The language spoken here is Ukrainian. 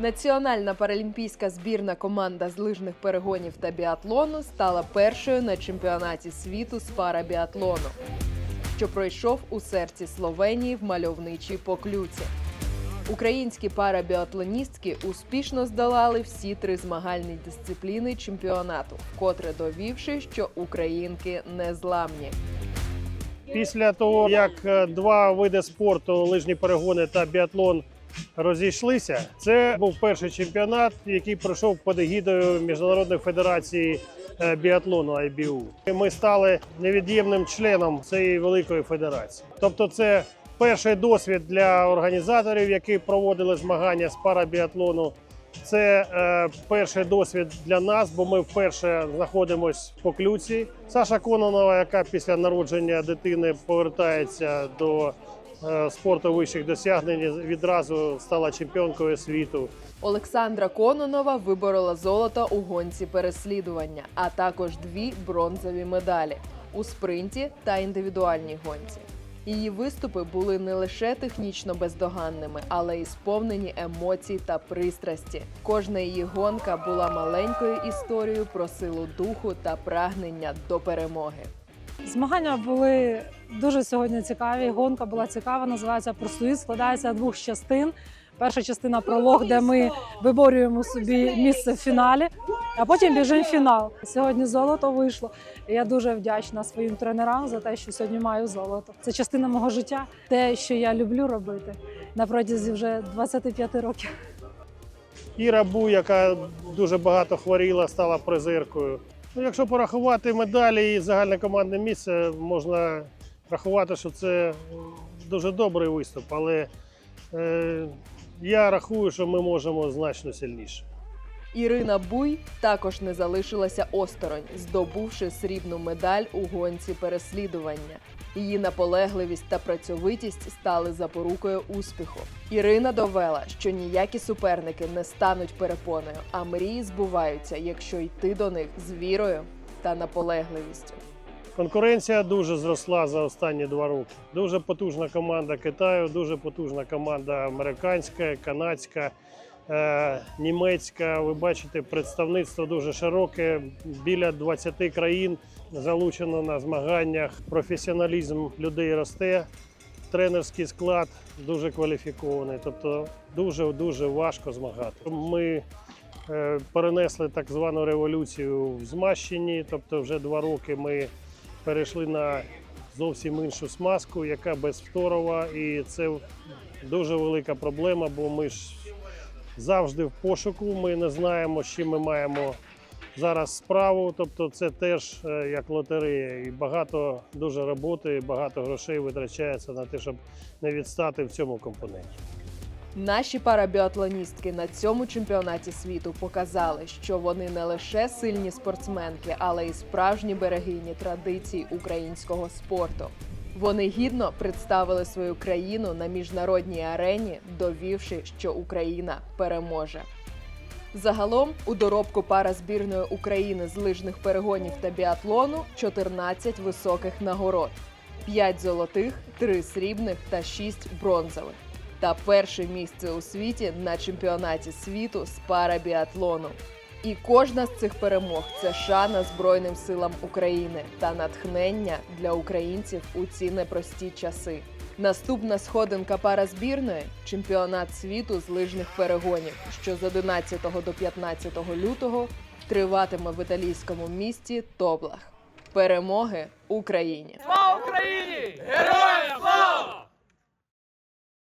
Національна паралімпійська збірна команда з лижних перегонів та біатлону стала першою на чемпіонаті світу з парабіатлону, що пройшов у серці Словенії в мальовничій поклюці. Українські парабіатлоністки успішно здолали всі три змагальні дисципліни чемпіонату, вкотре довівши, що українки незламні. Після того, як е, два види спорту лижні перегони та біатлон розійшлися, це був перший чемпіонат, який пройшов під егідою Міжнародної федерації е, біатлону IBU. Ми стали невід'ємним членом цієї великої федерації. Тобто, це перший досвід для організаторів, які проводили змагання з парабіатлону. Це е, перший досвід для нас, бо ми вперше знаходимося в поклюці. Саша Кононова, яка після народження дитини повертається до спорту вищих досягнень, відразу стала чемпіонкою світу. Олександра Кононова виборола золото у гонці переслідування, а також дві бронзові медалі у спринті та індивідуальній гонці. Її виступи були не лише технічно бездоганними, але й сповнені емоцій та пристрасті. Кожна її гонка була маленькою історією про силу духу та прагнення до перемоги. Змагання були дуже сьогодні цікаві. Гонка була цікава, називається Просуїт, складається двох частин. Перша частина пролог, де ми виборюємо собі місце в фіналі, а потім біжимо в фінал. Сьогодні золото вийшло. Я дуже вдячна своїм тренерам за те, що сьогодні маю золото. Це частина мого життя, те, що я люблю робити на протязі вже 25 років. Іра Бу, яка дуже багато хворіла, стала призеркою. Ну, якщо порахувати медалі і загальне командне місце, можна рахувати, що це дуже добрий виступ, але е, я рахую, що ми можемо значно сильніше. Ірина Буй також не залишилася осторонь, здобувши срібну медаль у гонці переслідування. Її наполегливість та працьовитість стали запорукою успіху. Ірина довела, що ніякі суперники не стануть перепоною, а мрії збуваються, якщо йти до них з вірою та наполегливістю. Конкуренція дуже зросла за останні два роки. Дуже потужна команда Китаю, дуже потужна команда американська, канадська, е, німецька. Ви бачите, представництво дуже широке. Біля 20 країн залучено на змаганнях. Професіоналізм людей росте. Тренерський склад дуже кваліфікований. Тобто дуже дуже важко змагати. Ми е, перенесли так звану революцію в змащенні, тобто вже два роки ми перейшли на зовсім іншу смазку, яка безфторова, і це дуже велика проблема, бо ми ж завжди в пошуку. Ми не знаємо, з чим ми маємо зараз справу. Тобто, це теж е, як лотерея, і багато дуже роботи, і багато грошей витрачається на те, щоб не відстати в цьому компоненті. Наші парабіатлоністки на цьому чемпіонаті світу показали, що вони не лише сильні спортсменки, але й справжні берегині традицій українського спорту. Вони гідно представили свою країну на міжнародній арені, довівши, що Україна переможе. Загалом у доробку пара збірної України з лижних перегонів та біатлону 14 високих нагород: 5 золотих, 3 срібних та 6 бронзових. Та перше місце у світі на чемпіонаті світу з парабіатлону. І кожна з цих перемог це шана Збройним силам України та натхнення для українців у ці непрості часи. Наступна сходинка паразбірної чемпіонат світу з лижних перегонів, що з 11 до 15 лютого триватиме в італійському місті Тоблах. Перемоги Україні! Слава Україні! Героям